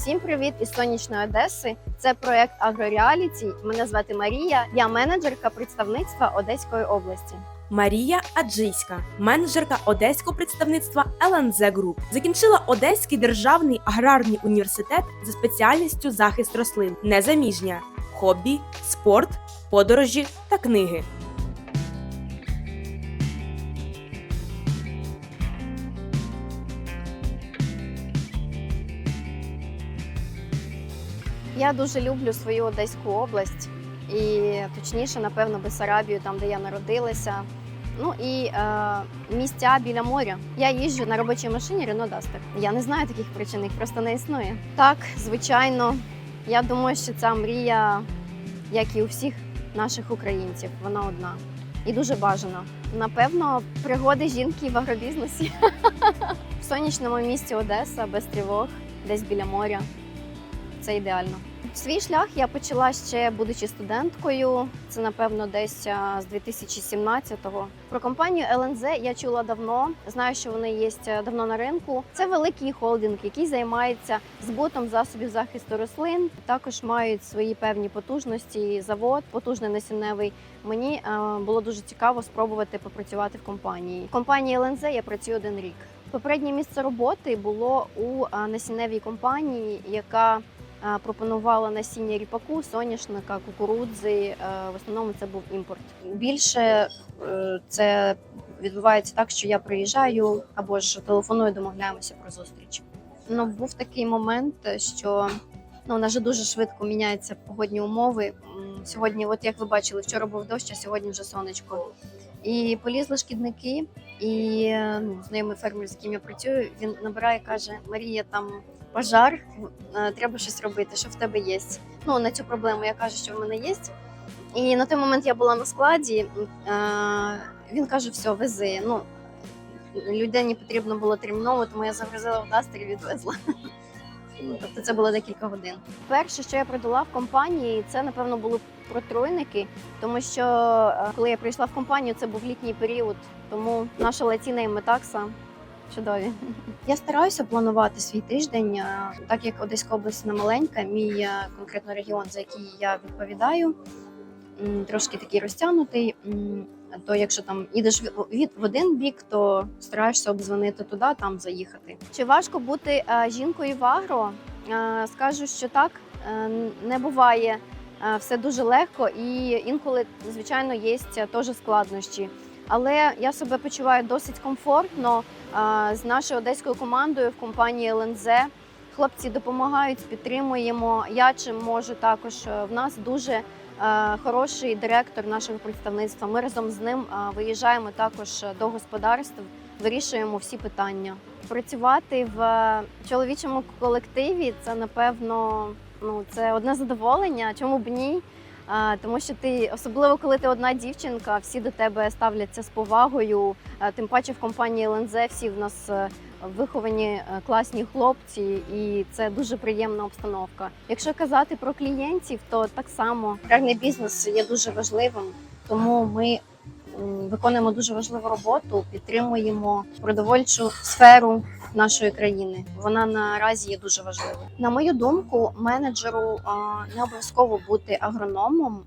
Всім привіт із сонячної Одеси. Це проект Агрореаліті. Мене звати Марія. Я менеджерка представництва Одеської області. Марія Аджийська, менеджерка одеського представництва ЛНЗ Груп, закінчила Одеський державний аграрний університет за спеціальністю захист рослин, незаміжня, хобі, спорт, подорожі та книги. Я дуже люблю свою Одеську область і точніше, напевно, Бесарабію, там де я народилася. Ну і е, місця біля моря. Я їжджу на робочій машині Renault Duster. Я не знаю таких причин, їх просто не існує. Так, звичайно, я думаю, що ця мрія, як і у всіх наших українців, вона одна і дуже бажана. Напевно, пригоди жінки в агробізнесі в сонячному місті Одеса без тривог, десь біля моря. Це ідеально. Свій шлях я почала ще будучи студенткою. Це напевно десь з 2017-го. Про компанію ЛНЗ я чула давно. Знаю, що вони є давно на ринку. Це великий холдинг, який займається збутом засобів захисту рослин. Також мають свої певні потужності. Завод потужний насінневий. Мені було дуже цікаво спробувати попрацювати в компанії. В компанії ЛНЗ я працюю один рік. Попереднє місце роботи було у насінневій компанії, яка пропонувала насіння ріпаку, соняшника, кукурудзи. Е, В основному це був імпорт. Більше е, це відбувається так, що я приїжджаю або ж телефоную, домовляємося про зустріч. Ну був такий момент, що ну, у нас же дуже швидко міняються погодні умови. Сьогодні, от як ви бачили, вчора був дощ, а сьогодні вже сонечко. І полізли шкідники, і ну, знайомий фермер, з ким я працюю, він набирає, каже: Марія, там пожар, е, треба щось робити. Що в тебе є? Ну на цю проблему я кажу, що в мене є. І на той момент я була на складі. е, Він каже: все, вези. Ну людині потрібно було терміново, тому я загрузила в дастер і відвезла. Ну, Тобто це було декілька годин. Перше, що я продала в компанії, це напевно були протруйники, тому що е, коли я прийшла в компанію, це був літній період, тому наша латіна і метакса чудові. Я стараюся планувати свій тиждень, е, так як Одеська область не маленька, мій е, конкретно регіон, за який я відповідаю, трошки такий розтягнутий. То якщо там їдеш в- від в один бік, то стараєшся обдзвонити туди, там заїхати. Чи важко бути е, жінкою в агро? Скажу, що так не буває все дуже легко, і інколи, звичайно, є теж складнощі. Але я себе почуваю досить комфортно е, з нашою одеською командою в компанії ЛНЗ. Хлопці допомагають, підтримуємо. Я чим можу також. Е, В нас дуже е, хороший директор нашого представництва. Ми разом з ним е, виїжджаємо також до господарств, вирішуємо всі питання. Працювати в е, чоловічому колективі це напевно ну це одне задоволення. Чому б ні? Тому що ти, особливо коли ти одна дівчинка, всі до тебе ставляться з повагою. Тим паче в компанії ЛНЗ всі в нас е, виховані е, класні хлопці, і це дуже приємна обстановка. Якщо казати про клієнтів, то так само аграрний бізнес є дуже важливим, тому ми виконуємо дуже важливу роботу, підтримуємо продовольчу сферу нашої країни. Вона наразі є дуже важливою. На мою думку, менеджеру не обов'язково бути агрономом.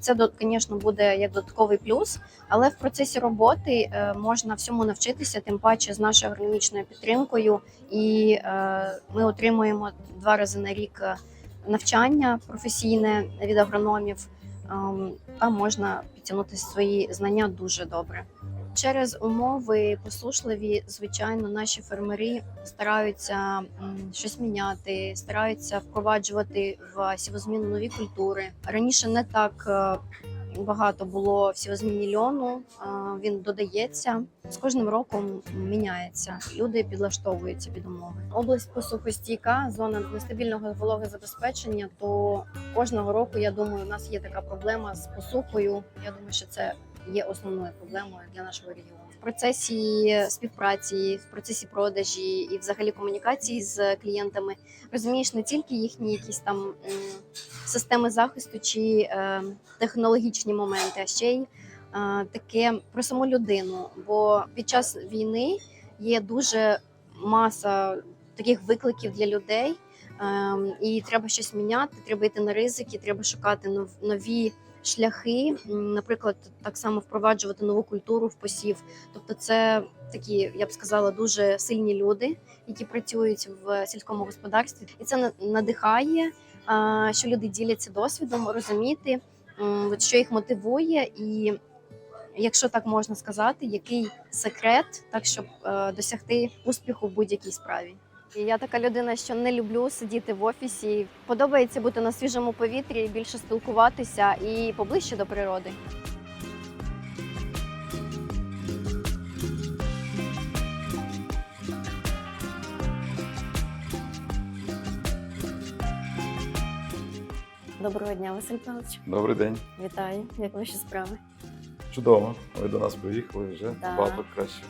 Це звісно, буде як додатковий плюс, але в процесі роботи е, можна всьому навчитися, тим паче з нашою агрономічною підтримкою. І е, ми отримуємо два рази на рік е, навчання професійне від агрономів. Ем, Там можна підтягнути свої знання дуже добре. Через умови послушливі, звичайно, наші фермери стараються щось міняти, стараються впроваджувати в сівозміну нові культури. Раніше не так е, багато було в сівозміні льону. е, Він додається з кожним роком міняється. Люди підлаштовуються під умови. Область посухостійка, зона нестабільного вологозабезпечення. То кожного року я думаю, у нас є така проблема з посухою. Я думаю, що це є основною проблемою для нашого регіону. В процесі співпраці, в процесі продажі і взагалі комунікації з клієнтами розумієш не тільки їхні якісь там системи захисту чи е, технологічні моменти, а ще й е, таке про саму людину. Бо під час війни є дуже маса таких викликів для людей. Ем, і треба щось міняти, треба йти на ризики, треба шукати нов- нові шляхи. Наприклад, так само впроваджувати нову культуру в посів. Тобто, це такі, я б сказала, дуже сильні люди, які працюють в сільському господарстві, і це на- надихає, що люди діляться досвідом, розуміти, що їх мотивує, і якщо так можна сказати, який секрет, так щоб е, досягти успіху в будь-якій справі. І я така людина, що не люблю сидіти в офісі. Подобається бути на свіжому повітрі, більше спілкуватися і поближче до природи. Доброго дня, Василь Павлович. Добрий день. Вітаю, як ваші справи? Чудово. Ви до нас приїхали вже Так. багато краще.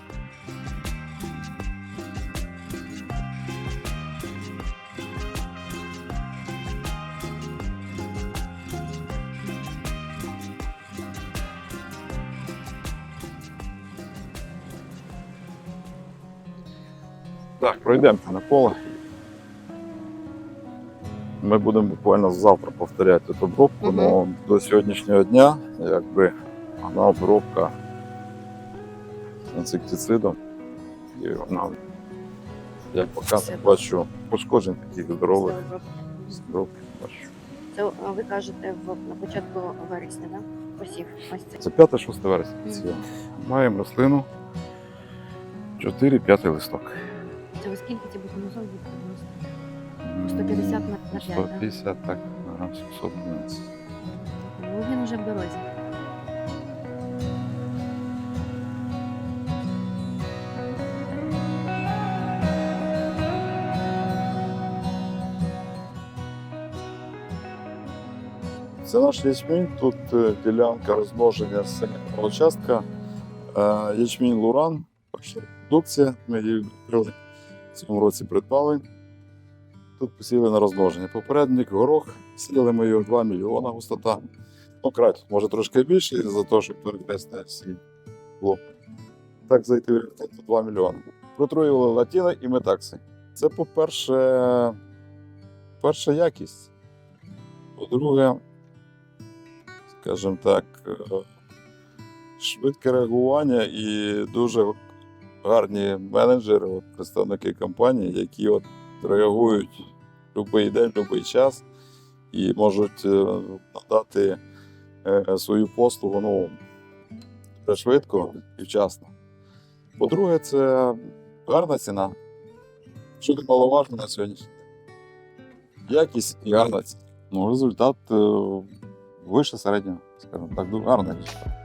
Так, пройдемте на поле. Ми будемо буквально завтра повторяти цю обробку, але до сьогоднішнього дня, якби вона обробка інсектицидом, і вона, я поки Все. не бачу пошкоджень таких здорових. Бачу. Це ви кажете на початку вересня, да? Посів. Ось це. Це 5-6 вересня. Це Маємо рослину 4-5 листок. Це ви скільки ці бутонозов відповідно? 150 на, на 5, 150, так, ага, 711. Ну він уже в дорозі. Це наш ячмінь, тут е, ділянка розмноження синього частка. Е, Ячмінь Луран, продукція, ми її відкрили цьому році придбали. Тут посіяли на розмноження. Попередник горох, сіяли ми його 2 мільйона густота. Ну, край, може трошки більше, за те, щоб перекресне всі було. Так зайти в орієнтовно 2 мільйони. Протруювали латіни і метакси. Це, по-перше, перша якість. По-друге, скажімо так, е, швидке реагування і дуже гарні менеджери, от, представники компанії, які от реагують будь-який день, будь-який час і можуть е, надати е, свою послугу ну, швидко і вчасно. По-друге, це гарна ціна. Що немаловажно на сьогоднішній день. Якість і гарна ціна. Ну, результат е, вище середнього, скажімо так, гарний результат.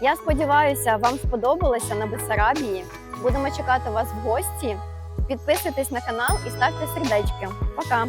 Я сподіваюся, вам сподобалося на Бессарабії. Будемо чекати вас в гості. Підписуйтесь на канал і ставте сердечки. Пока!